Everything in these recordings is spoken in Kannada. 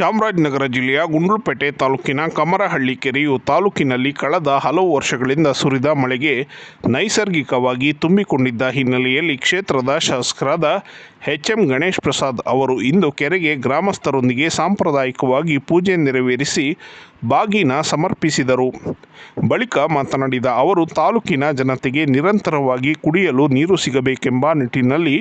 ಚಾಮರಾಜನಗರ ಜಿಲ್ಲೆಯ ಗುಂಡ್ಲುಪೇಟೆ ತಾಲೂಕಿನ ಕಮರಹಳ್ಳಿ ಕೆರೆಯು ತಾಲೂಕಿನಲ್ಲಿ ಕಳೆದ ಹಲವು ವರ್ಷಗಳಿಂದ ಸುರಿದ ಮಳೆಗೆ ನೈಸರ್ಗಿಕವಾಗಿ ತುಂಬಿಕೊಂಡಿದ್ದ ಹಿನ್ನೆಲೆಯಲ್ಲಿ ಕ್ಷೇತ್ರದ ಶಾಸಕರಾದ ಎಚ್ ಎಂ ಗಣೇಶ್ ಪ್ರಸಾದ್ ಅವರು ಇಂದು ಕೆರೆಗೆ ಗ್ರಾಮಸ್ಥರೊಂದಿಗೆ ಸಾಂಪ್ರದಾಯಿಕವಾಗಿ ಪೂಜೆ ನೆರವೇರಿಸಿ ಬಾಗಿನ ಸಮರ್ಪಿಸಿದರು. ಬಳಿಕ ಮಾತನಾಡಿದ ಅವರು, ತಾಲೂಕಿನ ಜನತೆಗೆ ನಿರಂತರವಾಗಿ ಕುಡಿಯಲು ನೀರು ಸಿಗಬೇಕೆಂಬ ನಿಟ್ಟಿನಲ್ಲಿ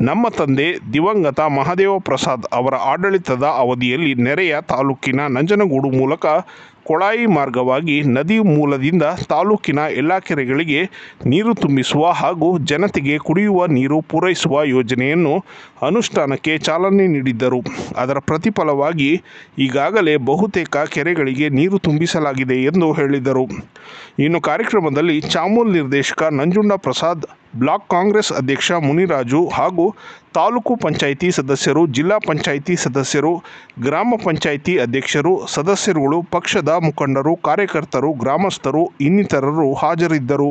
ನಮ್ಮ ತಂದೆ ದಿವಂಗತ ಮಹಾದೇವ ಪ್ರಸಾದ್ ಅವರ ಆಡಳಿತದ ಅವಧಿಯಲ್ಲಿ ನೆರೆಯ ತಾಲೂಕಿನ ನಂಜನಗೂಡು ಮೂಲಕ ಕೊಳಾಯಿ ಮಾರ್ಗವಾಗಿ ನದಿ ಮೂಲದಿಂದ ತಾಲೂಕಿನ ಎಲ್ಲ ಕೆರೆಗಳಿಗೆ ನೀರು ತುಂಬಿಸುವ ಹಾಗೂ ಜನತೆಗೆ ಕುಡಿಯುವ ನೀರು ಪೂರೈಸುವ ಯೋಜನೆಯನ್ನು ಅನುಷ್ಠಾನಕ್ಕೆ ಚಾಲನೆ ನೀಡಿದ್ದರು. ಅದರ ಪ್ರತಿಫಲವಾಗಿ ಈಗಾಗಲೇ ಬಹುತೇಕ ಕೆರೆಗಳಿಗೆ ನೀರು ತುಂಬಿಸಲಾಗಿದೆ ಎಂದು ಹೇಳಿದರು. ಇನ್ನು ಕಾರ್ಯಕ್ರಮದಲ್ಲಿ ಚಾಮೂಲ್ ನಿರ್ದೇಶಕ ನಂಜುಂಡ ಪ್ರಸಾದ್ ಬ್ಲಾಕ್ ಕಾಂಗ್ರೆಸ್ ಅಧ್ಯಕ್ಷ ಮುನಿರಾಜು ಹಾಗೂ ತಾಲೂಕು ಪಂಚಾಯಿತಿ ಸದಸ್ಯರು, ಜಿಲ್ಲಾ ಪಂಚಾಯಿತಿ ಸದಸ್ಯರು, ಗ್ರಾಮ ಪಂಚಾಯಿತಿ ಅಧ್ಯಕ್ಷರು, ಸದಸ್ಯರುಗಳು, ಪಕ್ಷದ ಮುಖಂಡರು, ಕಾರ್ಯಕರ್ತರು, ಗ್ರಾಮಸ್ಥರು, ಇನ್ನಿತರರು ಹಾಜರಿದ್ದರು.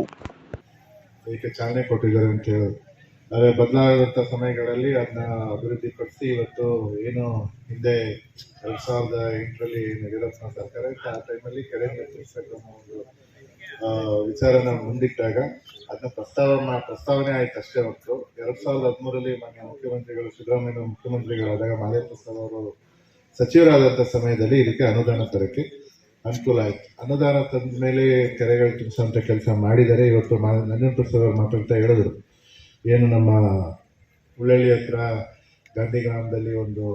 ಚಾಲನೆ ಕೊಟ್ಟಿದ್ದಾರೆ ಅಂತ ಆದರೆ ಬದಲಾದಂಥ ಸಮಯಗಳಲ್ಲಿ ಅದನ್ನ ಅಭಿವೃದ್ಧಿಪಡಿಸಿ ಇವತ್ತು ಏನು ಹಿಂದೆ ಎರಡ್ ಸಾವಿರದ ಎಂಟರಲ್ಲಿ ಸರ್ಕಾರ ಇತ್ತು. ಆ ಟೈಮಲ್ಲಿ ಕೆರೆ ಒಂದು ವಿಚಾರನ ಮುಂದಿಟ್ಟಾಗ ಅದನ್ನ ಪ್ರಸ್ತಾವ ಪ್ರಸ್ತಾವನೆ ಆಯ್ತು ಅಷ್ಟೇ ಹೊತ್ತು ಎರಡ್ ಸಾವಿರದ ಹದಿಮೂರಲ್ಲಿ ಮಾನ್ಯ ಮುಖ್ಯಮಂತ್ರಿಗಳು ಸಿದ್ದರಾಮಯ್ಯ ಮುಖ್ಯಮಂತ್ರಿಗಳಾದಾಗ ಪ್ರಸಾದ್ ಅವರು ಸಚಿವರಾದಂಥ ಸಮಯದಲ್ಲಿ ಇದಕ್ಕೆ ಅನುದಾನ ತರಕ್ಕೆ ಅನುಕೂಲ ಆಯ್ತು. ಅನುದಾನ ತಂದ ಮೇಲೆ ಕೆರೆಗಳು ತುಂಬಿಸುವಂಥ ಕೆಲಸ ಮಾಡಿದರೆ ಇವತ್ತು ಮಾ, ನಂಜನ್ ಪ್ರಸಾದ್ ಅವರು ಮಾತಾಡ್ತಾ ಹೇಳಿದ್ರು. ಏನು ನಮ್ಮ ಉಳ್ಳಳ್ಳಿ ಹತ್ರ ಗಾಂಧಿ ಗ್ರಾಮದಲ್ಲಿ ಒಂದು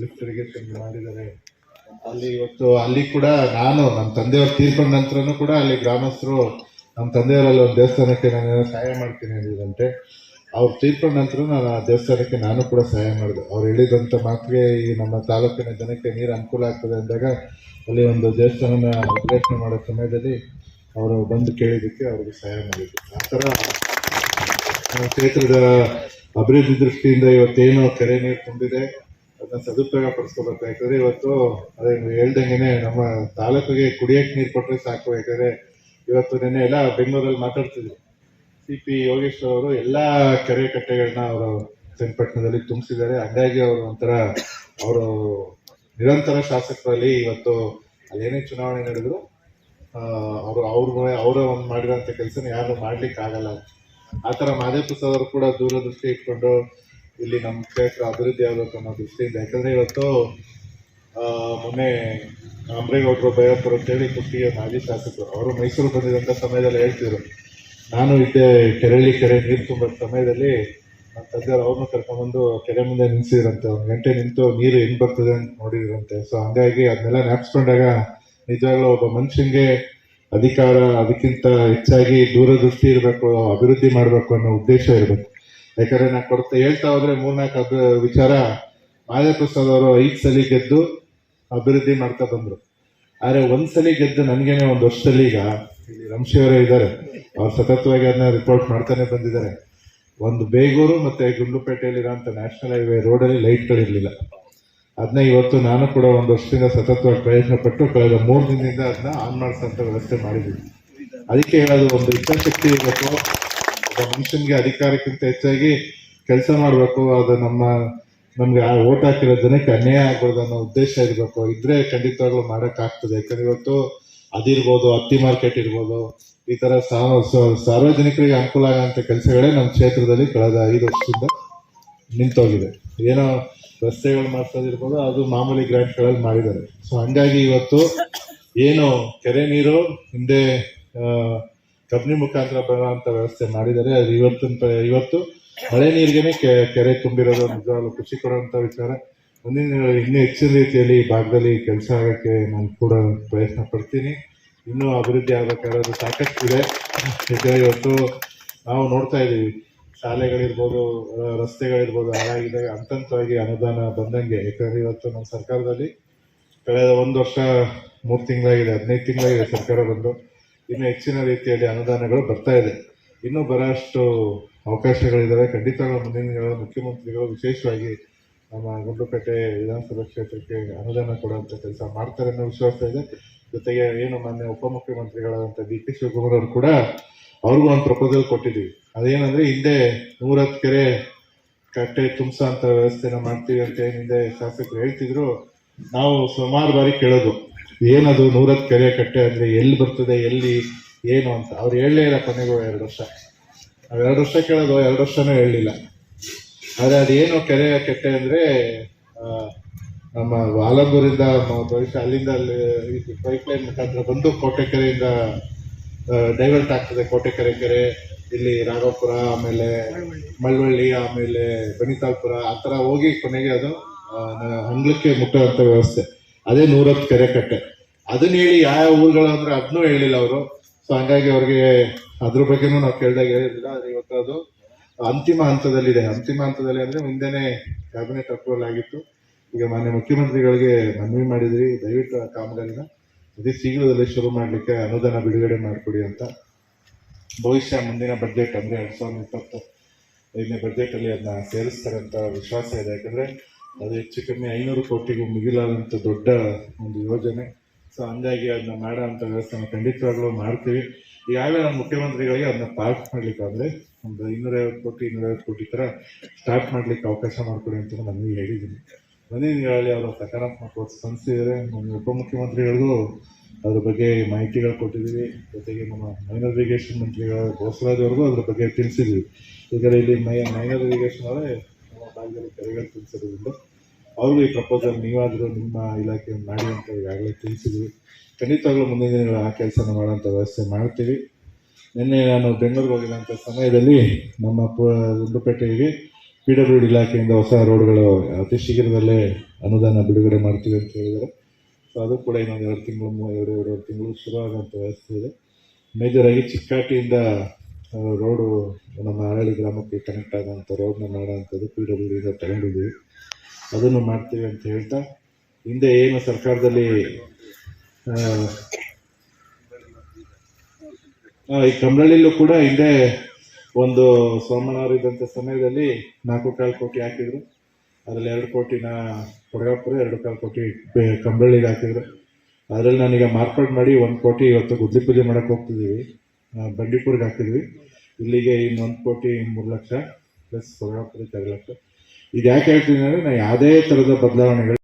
ಲಿಫ್ಟ್ ಇರಿಗೇಷನ್ ಮಾಡಿದ್ದಾರೆ ಅಲ್ಲಿ ಇವತ್ತು ಅಲ್ಲಿ ಕೂಡ ನಾನು ನಮ್ಮ ತಂದೆಯವ್ರು ತೀರ್ಕೊಂಡ ನಂತರನೂ ಕೂಡ ಅಲ್ಲಿ ಗ್ರಾಮಸ್ಥರು ನಮ್ಮ ತಂದೆಯವರಲ್ಲಿ ಒಂದು ದೇವಸ್ಥಾನಕ್ಕೆ ನಾನು ಸಹಾಯ ಮಾಡ್ತೀನಿ ಹೇಳಿದಂತೆ ಅವ್ರು ತೀರ್ಕೊಂಡ ನಂತರ ನಾನು ಆ ದೇವಸ್ಥಾನಕ್ಕೆ ನಾನು ಕೂಡ ಸಹಾಯ ಮಾಡಿದೆ. ಅವ್ರು ಹೇಳಿದಂಥ ಮಾತಿಗೆ ಈ ನಮ್ಮ ತಾಲೂಕಿನ ಜನಕ್ಕೆ ನೀರು ಅನುಕೂಲ ಆಗ್ತದೆ ಅಂದಾಗ, ಅಲ್ಲಿ ಒಂದು ದೇವಸ್ಥಾನನ ಉದ್ಘಾಟನೆ ಮಾಡೋ ಸಮಯದಲ್ಲಿ ಅವರು ಬಂದು ಕೇಳಿದ್ದಕ್ಕೆ ಅವ್ರಿಗೆ ಸಹಾಯ ಮಾಡಿದ್ರು. ಆ ಥರ ಕ್ಷೇತ್ರದ ಅಭಿವೃದ್ಧಿ ದೃಷ್ಟಿಯಿಂದ ಇವತ್ತೇನು ಕೆರೆ ನೀರು ತುಂಬಿದೆ. ಅದನ್ನ ಸದುಪಯೋಗ ಪಡಿಸ್ಕೋಬೇಕು ಯಾಕಂದ್ರೆ ಇವತ್ತು ಅದೇ ನೀವು ಹೇಳ್ದಂಗೆನೆ ನಮ್ಮ ತಾಲೂಕಿಗೆ ಕುಡಿಯಕ್ಕೆ ನೀರು ಕೊಟ್ಟರೆ ಸಾಕು. ಯಾಕಂದ್ರೆ ಇವತ್ತು ನಿನ್ನೆ ಎಲ್ಲ ಬೆಂಗಳೂರಲ್ಲಿ ಮಾತಾಡ್ತಿದ್ರು. ಸಿ ಪಿ ಯೋಗೇಶ್ವರ್ ಅವರು ಎಲ್ಲಾ ಕೆರೆ ಕಟ್ಟೆಗಳನ್ನ ಅವರು ಚನ್ನಪಟ್ಟಣದಲ್ಲಿ ತುಂಬಿಸಿದ್ದಾರೆ. ಹಾಗಾಗಿ ಅವರು ಒಂಥರ ಅವರು ನಿರಂತರ ಶಾಸಕರಲ್ಲಿ ಇವತ್ತು ಅಲ್ಲೇನೇ ಚುನಾವಣೆ ನಡೆದ್ರು. ಅವರು ಅವ್ರ ಅವರ ಒಂದು ಮಾಡಿರೋಂಥ ಕೆಲಸನ ಯಾರು ಮಾಡ್ಲಿಕ್ಕೆ ಆಗಲ್ಲ ಆ ಥರ ಪ್ರಸಾದ್ ಅವರು ಕೂಡ ದೂರದೃಷ್ಟಿ ಇಟ್ಕೊಂಡು ಇಲ್ಲಿ ನಮ್ಮ ಕ್ಷೇತ್ರ ಅಭಿವೃದ್ಧಿ ಆಗಬೇಕು ಅನ್ನೋ ದೃಷ್ಟಿಯಿಂದ, ಯಾಕಂದರೆ ಇವತ್ತು ಮೊನ್ನೆ ಅಂಬ್ರೇಗೌಡರು ಬಯಪುರ ಅಂತೇಳಿ ಕುಟ್ಟಿಯ ಮಾಜಿ ಶಾಸಕರು ಅವರು ಮೈಸೂರು ಬಂದಿದ್ದಂಥ ಸಮಯದಲ್ಲಿ ಹೇಳ್ತಿದ್ರು. ನಾನು ಇದ್ದೆ ಕೆರೆಯಲ್ಲಿ ಕೆರೆ ನೀರು ತುಂಬ ಸಮಯದಲ್ಲಿ ನನ್ನ ತಂದೆಯವರು ಅವ್ರನ್ನ ಕರ್ಕೊಂಡ್ಬಂದು ಕೆರೆ ಮುಂದೆ ನಿಲ್ಸಿದ್ರಂತೆ. ಒಂದು ಗಂಟೆ ನಿಂತು ನೀರು ಹೆಂಗೆ ಬರ್ತದೆ ಅಂತ ನೋಡಿದ್ರಂತೆ. ಸೊ ಹಂಗಾಗಿ ಅದನ್ನೆಲ್ಲ ನೆನಪಿಸ್ಕೊಂಡಾಗ ನಿಜವಾಗ್ಲೂ ಒಬ್ಬ ಮನುಷ್ಯನಿಗೆ ಅಧಿಕಾರ, ಅದಕ್ಕಿಂತ ಹೆಚ್ಚಾಗಿ ದೂರದೃಷ್ಟಿ ಇರಬೇಕು, ಅಭಿವೃದ್ಧಿ ಮಾಡಬೇಕು ಅನ್ನೋ ಉದ್ದೇಶ ಇರಬೇಕು. ಯಾಕಂದ್ರೆ ನಾನು ಕೊಡ್ತಾ. ಹೇಳ್ತಾ ಹೋದ್ರೆ ಮೂರ್ನಾಲ್ಕು ವಿಚಾರ ಪ್ರಸಾದ್ ಅವರು ಐದು ಸಲ ಗೆದ್ದು ಅಭಿವೃದ್ಧಿ ಮಾಡ್ತಾ ಬಂದರು. ಆದರೆ ಒಂದ್ಸಲಿ ಗೆದ್ದು ನನಗೇನೆ ಒಂದು ವರ್ಷದಲ್ಲಿ ಈಗ ರಂಶಿಯವರೇ ಇದ್ದಾರೆ. ಅವ್ರು ಸತತವಾಗಿ ಅದನ್ನ ರಿಪೋರ್ಟ್ ಮಾಡ್ತಾನೆ ಬಂದಿದ್ದಾರೆ. ಒಂದು ಬೇಗೂರು ಮತ್ತೆ ಗುಂಡ್ಲುಪೇಟೆಯಲ್ಲಿರೋಂಥ ನ್ಯಾಷನಲ್ ಹೈವೇ ರೋಡಲ್ಲಿ ಲೈಟ್ಗಳಿರಲಿಲ್ಲ ಅದನ್ನ ಇವತ್ತು ನಾನು ಕೂಡ ಒಂದು ವರ್ಷದಿಂದ ಸತತವಾಗಿ ಪ್ರಯತ್ನ ಪಟ್ಟು ಕಳೆದ ಮೂರು ದಿನದಿಂದ ಅದನ್ನ ಆನ್ ಮಾಡಿಸೋಂಥ ವ್ಯವಸ್ಥೆ ಮಾಡಿದ್ದೀವಿ ಅದಕ್ಕೆ ಹೇಳೋದು ಒಂದು ಇಚ್ಛಾಶಕ್ತಿ ಇರಬೇಕು ಮನುಷ್ಯನಿಗೆ ಅಧಿಕಾರಕ್ಕಿಂತ ಹೆಚ್ಚಾಗಿ ಕೆಲಸ ಮಾಡಬೇಕು, ಅದು ನಮ್ಮ, ನಮ್ಗೆ ಆ ಓಟ್ ಹಾಕಿರೋ ಜನಕ್ಕೆ ಅನ್ಯಾಯ ಆಗ್ಬಾರ್ದು ಅನ್ನೋ ಉದ್ದೇಶ ಇರಬೇಕು. ಇದ್ರೆ ಖಂಡಿತವಾಗ್ಲೂ ಮಾಡೋಕ್ಕಾಗ್ತದೆ ಯಾಕಂದ್ರೆ ಇವತ್ತು ಅದಿರ್ಬೋದು, ಹತ್ತಿ ಮಾರ್ಕೆಟ್ ಇರ್ಬೋದು, ಈ ತರ ಸಾರ್ವಜನಿಕರಿಗೆ ಅನುಕೂಲ ಆಗೋಂಥ ಕೆಲಸಗಳೇ ನಮ್ಮ ಕ್ಷೇತ್ರದಲ್ಲಿ ಕಳೆದ ಐದು ವರ್ಷದಿಂದ ನಿಂತೋಗಿದೆ. ಏನೋ ರಸ್ತೆಗಳು ಮಾಡ್ಸೋದಿರ್ಬೋದು, ಅದು ಮಾಮೂಲಿ ಗ್ರಾಂಟ್ಗಳಲ್ಲಿ ಮಾಡಿದ್ದಾರೆ. ಸೊ ಹಂಗಾಗಿ ಇವತ್ತು ಏನು ಕೆರೆ ನೀರು ಹಿಂದೆ ಆ, ಕಬ್ನಿ ಮುಖಾಂತರ ಬರುವಂತ ವ್ಯವಸ್ಥೆ ಮಾಡಿದ್ದಾರೆ. ಅದು ಇವತ್ತಿನ ಇವತ್ತು ಮಳೆ ನೀರಿಗೆ ಕೆರೆ ತುಂಬಿರೋದು ನಿಜವಾಗ್ಲೂ ಖುಷಿ ಕೊಡುವಂತ ವಿಚಾರ. ಮುಂದಿನ ಇನ್ನೂ ಹೆಚ್ಚಿನ ರೀತಿಯಲ್ಲಿ ಈ ಭಾಗದಲ್ಲಿ ಕೆಲಸ ಆಗಕ್ಕೆ ನಾನು ಕೂಡ ಪ್ರಯತ್ನ ಪಡ್ತೀನಿ. ಇನ್ನೂ ಅಭಿವೃದ್ಧಿ ಆಗಬೇಕಾದ್ರೆ ಸಾಕಷ್ಟು ಇದೆ. ಯಾಕಂದ್ರೆ ಇವತ್ತು ನಾವು ನೋಡ್ತಾ ಇದ್ದೀವಿ. ಶಾಲೆಗಳಿರ್ಬೋದು ರಸ್ತೆಗಳಿರ್ಬೋದು ಹಾಳಾಗಿದ್ದಾಗ ಹಂತ ಹಂತವಾಗಿ ಅನುದಾನ ಬಂದಂಗೆ. ಯಾಕಂದ್ರೆ ಇವತ್ತು ನಮ್ಮ ಸರ್ಕಾರದಲ್ಲಿ ಕಳೆದ ಒಂದು ವರ್ಷ ಮೂರು ತಿಂಗಳಾಗಿದೆ ಹದಿನೈದು ತಿಂಗಳಾಗಿದೆ ಸರ್ಕಾರ ಬಂದು. ಇನ್ನು ಹೆಚ್ಚಿನ ರೀತಿಯಲ್ಲಿ ಅನುದಾನಗಳು ಬರ್ತಾ ಇದೆ. ಇನ್ನೂ ಬರೋಷ್ಟು ಅವಕಾಶಗಳಿದ್ದಾವೆ ಖಂಡಿತ ಮುಂದಿನ ಮುಖ್ಯಮಂತ್ರಿಗಳು ವಿಶೇಷವಾಗಿ ನಮ್ಮ ಗುಂಡ್ಲುಪೇಟೆ ವಿಧಾನಸಭಾ ಕ್ಷೇತ್ರಕ್ಕೆ ಅನುದಾನ ಕೊಡುವಂಥ ಕೆಲಸ ಮಾಡ್ತಾರೆ ಅನ್ನೋ ವಿಶ್ವಾಸ ಇದೆ. ಜೊತೆಗೆ ಏನು ಮಾನ್ಯ ಉಪಮುಖ್ಯಮಂತ್ರಿಗಳಾದಂಥ ಡಿ ಕೆ ಶಿವಕುಮಾರ್ ಅವರು ಕೂಡ ಅವ್ರಿಗೂ ಒಂದು ಪ್ರಪೋಸಲ್ ಕೊಟ್ಟಿದ್ದೀವಿ. ಅದೇನಂದ್ರೆ ಹಿಂದೆ ನೂರತ್ತು ಕೆರೆ ಕಟ್ಟೆ ತುಂಬಿಸೋ ಅಂತ ವ್ಯವಸ್ಥೆನ ಮಾಡ್ತೀವಿ ಅಂತ ಏನಿದೆ ಶಾಸಕರು ಹೇಳ್ತಿದ್ರು. ನಾವು ಸುಮಾರು ಬಾರಿ ಕೇಳೋದು. ಏನದು ನೂರತ್ತು ಕೆರೆ ಕಟ್ಟೆ ಅಂದ್ರೆ ಎಲ್ಲಿ ಬರ್ತದೆ, ಎಲ್ಲಿ ಏನು ಅಂತ. ಅವ್ರು ಹೇಳಲೇ ಇಲ್ಲ ಕೊನೆಗೂ ಎರಡು ವರ್ಷ. ನಾವು ಎರಡು ವರ್ಷ ಕೇಳೋದು, ಎರಡು ವರ್ಷನೂ ಹೇಳಲಿಲ್ಲ ಆದರೆ ಅದೇನು ಕೆರೆ ಕಟ್ಟೆ ಅಂದರೆ ನಮ್ಮ ಆಲಂಗೂರಿಂದ ಮ- ಬಹುಶಃ ಅಲ್ಲಿಂದ ಅಲ್ಲಿ ಪೈಪ್ ಲೈನ್ ಮುಖಾಂತರ ಬಂದು ಕೋಟೆಕೆರೆಯಿಂದ ಡೈವರ್ಟ್ ಆಗ್ತದೆ ಕೋಟೆಕೆರೆ ಕೆರೆ ಇಲ್ಲಿ ರಾಘವಪುರ, ಆಮೇಲೆ ಮಳವಳ್ಳಿ, ಆಮೇಲೆ ಬನಿತಾಲ್ಪುರ, ಆ ಥರ ಹೋಗಿ ಕೊನೆಗೆ ಅದು ಹಂಗ್ಲಕ್ಕೆ ಮುಟ್ಟುವಂಥ ವ್ಯವಸ್ಥೆ. ಅದೇ ನೂರತ್ತು ಕೆರೆ ಕಟ್ಟೆ. ಅದನ್ನ ಹೇಳಿ ಯಾವ ಊರುಗಳು ಅಂದ್ರೆ ಅದನ್ನೂ ಹೇಳಿಲ್ಲ ಅವರು. ಸೊ ಹಂಗಾಗಿ ಅವ್ರಿಗೆ ಅದ್ರ ಬಗ್ಗೆನೂ ನಾವು ಕೇಳಿದಾಗ ಹೇಳಿರಲಿಲ್ಲ ಆದರೆ ಇವತ್ತು ಅದು ಅಂತಿಮ ಹಂತದಲ್ಲಿದೆ. ಅಂತಿಮ ಹಂತದಲ್ಲಿ ಅಂದ್ರೆ ಮುಂದೆನೆ ಕ್ಯಾಬಿನೆಟ್ ಅಪ್ರೂವಲ್ ಆಗಿತ್ತು. ಈಗ ಮಾನ್ಯ ಮುಖ್ಯಮಂತ್ರಿಗಳಿಗೆ ಮನವಿ ಮಾಡಿದ್ರಿ. ದಯವಿಟ್ಟು ಆ ಕಾಮಗಾರಿನ ಅತಿ ಶೀಘ್ರದಲ್ಲಿ ಶುರು ಮಾಡಲಿಕ್ಕೆ ಅನುದಾನ ಬಿಡುಗಡೆ ಮಾಡಿಕೊಡಿ ಅಂತ. ಭವಿಷ್ಯ ಮುಂದಿನ ಬಜೆಟ್ ಅಂದ್ರೆ ಎರಡ್ ಸಾವಿರದ ಇಪ್ಪತ್ತು ಐದನೇ ಬಜೆಟ್ ಅಲ್ಲಿ ಅದನ್ನ ಸೇರಿಸ್ತಾರೆ ಅಂತ ವಿಶ್ವಾಸ ಇದೆ. ಯಾಕಂದ್ರೆ ಅದು ಹೆಚ್ಚು ಕಮ್ಮಿ ಐನೂರು ಕೋಟಿಗೂ ಮಿಗಿಲಾದಂಥ ದೊಡ್ಡ ಒಂದು ಯೋಜನೆ. ಸೊ ಹಂಗಾಗಿ ಅದನ್ನ ಮಾಡೋ ಅಂತ ವ್ಯವಸ್ಥೆನ ಖಂಡಿತವಾಗ್ಲೂ ಮಾಡ್ತೀವಿ. ಈಗಾಗಲೇ ನಮ್ಮ ಮುಖ್ಯಮಂತ್ರಿಗಳಿಗೆ ಅದನ್ನ ಪಾರ್ಕ್ ಮಾಡ್ಲಿಕ್ಕೆ ಆದ್ರೆ ಒಂದು ಇನ್ನೂರೈವತ್ತು ಕೋಟಿ ಇನ್ನೂರೈವತ್ತು ಕೋಟಿ ತರ ಸ್ಟಾರ್ಟ್ ಮಾಡ್ಲಿಕ್ಕೆ ಅವಕಾಶ ಮಾಡಿಕೊಡಿ ಅಂತ ನನಗೆ ಹೇಳಿದ್ದೀನಿ. ಬನ್ನಿ ಹೇಳಿ ಅವರ ಸಕಾರಾತ್ಮಕ ಸ್ಪಂದಿಸಿದರೆ ನಮ್ಮ ಉಪಮುಖ್ಯಮಂತ್ರಿಗಳಿಗೂ ಅದ್ರ ಬಗ್ಗೆ ಮಾಹಿತಿಗಳು ಕೊಟ್ಟಿದ್ದೀವಿ. ಜೊತೆಗೆ ನಮ್ಮ ಮೈನರ್ ಇರಿಗೇಷನ್ ಮಂತ್ರಿಗಳ ಬೋಸರಾಜ್ ಅವ್ರಿಗೂ ಅದ್ರ ಬಗ್ಗೆ ತಿಳಿಸಿದ್ವಿ ಈಗ ಇಲ್ಲಿ ಮೈ ಮೈನರ್ ಇರಿಗೇಷನ್ ಅವರೇ ನಮ್ಮ ಭಾಗದಲ್ಲಿ ಕೆರೆಗಳು ತಿಳಿಸಿರೋದ್ರಿಂದ ಅವ್ರಿಗೂ ಈ ಪ್ರಪೋಸಲ್ ನೀವಾದರೂ ನಿಮ್ಮ ಇಲಾಖೆ ಮಾಡಿ ಅಂತ ಈಗಾಗಲೇ ತಿಳಿಸಿದ್ವಿ ಖಂಡಿತವಾಗ್ಲೂ ಮುಂದಿನ ದಿನಗಳು ಆ ಕೆಲಸನ ಮಾಡೋಂಥ ವ್ಯವಸ್ಥೆ ಮಾಡ್ತೀವಿ. ನಿನ್ನೆ ನಾನು ಬೆಂಗಳೂರಿಗೆ ಹೋಗಿರೋಂಥ ಸಮಯದಲ್ಲಿ ನಮ್ಮ ಪ ಗುಂಡ್ಲುಪೇಟೆಗೆ ಪಿ ಡಬ್ಲ್ಯೂ ಡಿ ಇಲಾಖೆಯಿಂದ ಹೊಸ ರೋಡ್ಗಳು ಅತಿ ಶೀಘ್ರದಲ್ಲೇ ಅನುದಾನ ಬಿಡುಗಡೆ ಮಾಡ್ತೀವಿ ಅಂತ ಹೇಳಿದ್ದಾರೆ. ಸೊ ಅದು ಕೂಡ ಇನ್ನೊಂದು ಎರಡು ತಿಂಗಳು ಎರಡು, ಎರಡೂವರೆ ತಿಂಗಳು ಶುರು ಆಗೋಂಥ ವ್ಯವಸ್ಥೆ ಇದೆ. ಮೇಜರ್ ಆಗಿ ಚಿಕ್ಕಾಟಿಯಿಂದ ರೋಡು ನಮ್ಮ ಹರಳಿ ಗ್ರಾಮಕ್ಕೆ ಕನೆಕ್ಟ್ ಆಗೋಂಥ ರೋಡ್ನ ಮಾಡೋಂಥದ್ದು ಪಿ ಡಬ್ಲ್ಯೂ ಡಿಯಿಂದ ತಗೊಂಡಿದ್ದೀವಿ. ಅದನ್ನು ಮಾಡ್ತೇವೆ ಅಂತ ಹೇಳ್ತಾ, ಹಿಂದೆ ಏನು ಸರ್ಕಾರದಲ್ಲಿ ಈ ಕಮರಳ್ಳಿಲೂ ಕೂಡ ಹಿಂದೆ ಒಂದು ಸೋಮಣ್ಣವರಿದ್ದಂಥ ಸಮಯದಲ್ಲಿ ನಾಲ್ಕು ಕಾಲು ಕೋಟಿ ಹಾಕಿದ್ರು. ಅದರಲ್ಲಿ ಎರಡು ಕೋಟಿನ ಕೊಡಗಾಪುರ, ಎರಡು ಕಾಲು ಕೋಟಿ ಕಂಬಳಿಗೆ ಹಾಕಿದ್ರು. ಅದರಲ್ಲಿ ನಾನೀಗ ಮಾರ್ಪಾಡು ಮಾಡಿ ಒಂದು ಕೋಟಿ ಇವತ್ತು ಗುದ್ದಿ ಪೂಜೆ ಮಾಡಕ್ಕೆ ಹೋಗ್ತಿದ್ದೀವಿ. ಬಂಡೀಪುರ್ಗೆ ಹಾಕಿದ್ವಿ. ಇಲ್ಲಿಗೆ ಇನ್ನೊಂದು ಕೋಟಿ ಮೂರು ಲಕ್ಷ, ಪ್ಲಸ್ ಕೊಡಗಾಪುರಕ್ಕೆ ಎರಡು ಲಕ್ಷ. ಇದು ಯಾಕೆ ಹೇಳ್ತೀನಿ ಅಂದರೆ ನಾನು ಯಾವುದೇ ಥರದ ಬದಲಾವಣೆಗಳು